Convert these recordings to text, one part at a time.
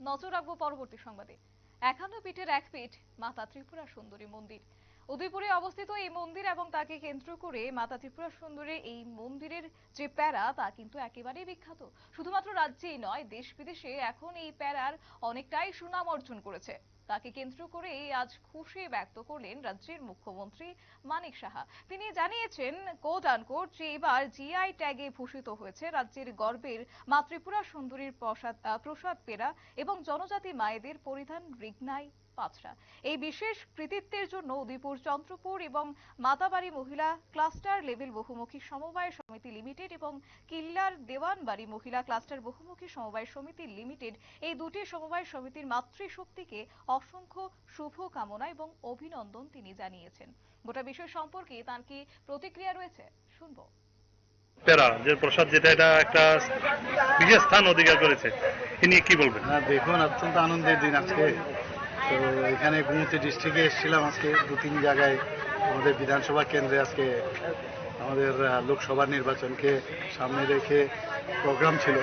নজর রাখব পরবর্তী সংবাদে। একান্ন পিঠের এক পিঠ, মাতা ত্রিপুরা সুন্দরী মন্দির। উদয়পুরে অবস্থিত এই মন্দির এবং তাকে কেন্দ্র করে মাতা ত্রিপুরা সুন্দরী এই মন্দিরের যে প্যারা, তা কিন্তু একেবারেই বিখ্যাত। শুধুমাত্র রাজ্যেই নয় দেশ বিদেশে এখন এই প্যারার অনেকটাই সুনাম অর্জন করেছে। তাকে কেন্দ্র করে আজ খুশি ব্যক্ত করলেন রাজ্যের মুখ্যমন্ত্রী মানিক সাহা। তিনি জানিয়েছেন কোট আনকোট যে এবার জিআই ট্যাগে ভূষিত হয়েছে রাজ্যের গর্বের মা ত্রিপুরা সুন্দরীর প্রসাদ পেরা এবং জনজাতি মায়েদের পরিধান রিগনাই পাঁচরা। এই বিশেষ কৃতিত্বের জন্য উদয়পুর, চন্দ্রপুর এবং মাতাবাড়ি মহিলা ক্লাস্টার লেভেল বহুমুখী সমবায় সমিতি লিমিটেড এবং কিল্লার দেওয়ানবাড়ি মহিলা ক্লাস্টার বহুমুখী সমবায় সমিতি লিমিটেড এই দুটি সমবায় সমিতির মাতৃশক্তিকে অসংখ্য শুভ কামনা এবং অভিনন্দন তিনি জানিয়েছেন। গোটা বিষয় সম্পর্কে তার কি প্রতিক্রিয়া রয়েছে? শুনব। প্যারা যে প্রসাদ যেটা এটা একটা বিশেষ স্থান অধিকার করেছে। তিনি কি বলবেন? না দেখুন অত্যন্ত আনন্দের দিন আজকে। তো এখানে গুমতি ডিস্ট্রিক্টে এসেছিলাম আজকে দু তিন জায়গায় আমাদের বিধানসভা কেন্দ্রে আজকে আমাদের লোকসভা নির্বাচনকে সামনে রেখে প্রোগ্রাম ছিল।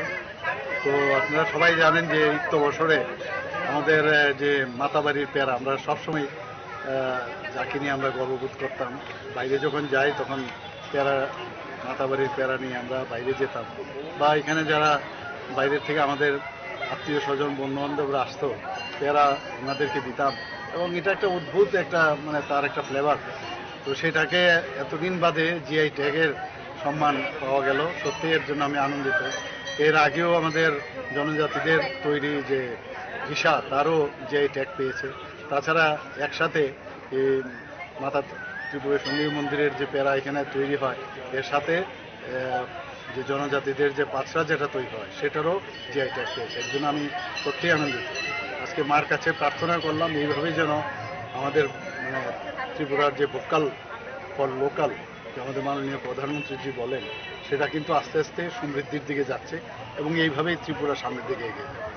তো আপনারা সবাই জানেন যে এই বছরে আমাদের যে মাতাবাড়ির পেয়ারা, আমরা সবসময় যাকে নিয়ে আমরা গর্ববোধ করতাম, বাইরে যখন যাই তখন পেয়ারা, মাতাবাড়ির পেয়ারা নিয়ে আমরা বাইরে যেতাম। বা এখানে যারা বাইরের থেকে আমাদের আত্মীয় স্বজন বন্ধু বান্ধবরা আসতো, পেয়ারা ওনাদেরকে দিতাম। এবং এটা একটা অদ্ভুত একটা মানে তার একটা ফ্লেভার তো সেটাকে এতদিন বাদে জিআই ট্যাগের সম্মান পাওয়া গেল। সত্যি এর জন্য আমি আনন্দিত। এর আগেও আমাদের জনজাতিদের তৈরি যে ভিসা তারও জিআই ট্যাগ পেয়েছে। তাছাড়া একসাথে মাতা ত্রিপুরা সুন্দরী মন্দিরের যে পেয়ারা এখানে তৈরি হয়, এর সাথে যে জনজাতিদের যে পাঁচরা যেটা তৈরি হয়, সেটারও জিআই ট্যাগ পেয়েছে। এর জন্য আমি সত্যিই আনন্দিত। আজকে মার কাছে প্রার্থনা করলাম, এইভাবেই যেন আমাদের মানে ত্রিপুরার যে ভোকাল ফর লোকাল যে আমাদের মাননীয় প্রধানমন্ত্রীজি বলেন, সেটা কিন্তু আস্তে আস্তে সমৃদ্ধির দিকে যাচ্ছে এবং এইভাবেই ত্রিপুরা সামনের দিকে এগিয়ে যাবে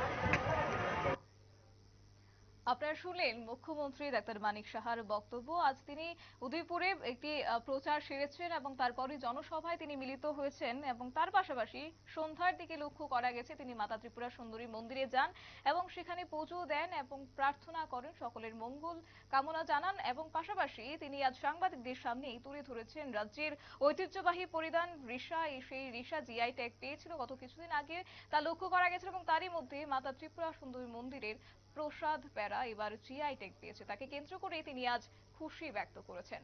আপনারা শুনলেন মুখ্যমন্ত্রী ডাক্তার মানিক সাহার বক্তব্য। আজ তিনি উদয়পুরে একটি প্রচার সেরেছেন এবং তারপরে জনসভায় তিনি মিলিত হয়েছেন এবং তার পাশাপাশি সন্ধ্যার দিকে লক্ষ্য করা গেছে, তিনি মাতা ত্রিপুরা সুন্দরী মন্দিরে যান এবং সেখানে পুজো দেন এবং প্রার্থনা করেন সকলের মঙ্গল কামনা জানান এবং পাশাপাশি তিনি আজ সাংবাদিকদের সামনেই তুলে ধরেছেন রাজ্যের ঐতিহ্যবাহী পরিধান রিসা। সেই রিসা জিআই ট্যাগ পেয়েছিল গত কিছুদিন আগে। তা লক্ষ্য করা গেছে এবং তারই মধ্যে মাতা ত্রিপুরা সুন্দরী মন্দিরের প্রসাদ প্যারা এবার জিআই টেক পেয়েছে তাকে কেন্দ্র করে তিনি আজ খুশি ব্যক্ত করেছেন।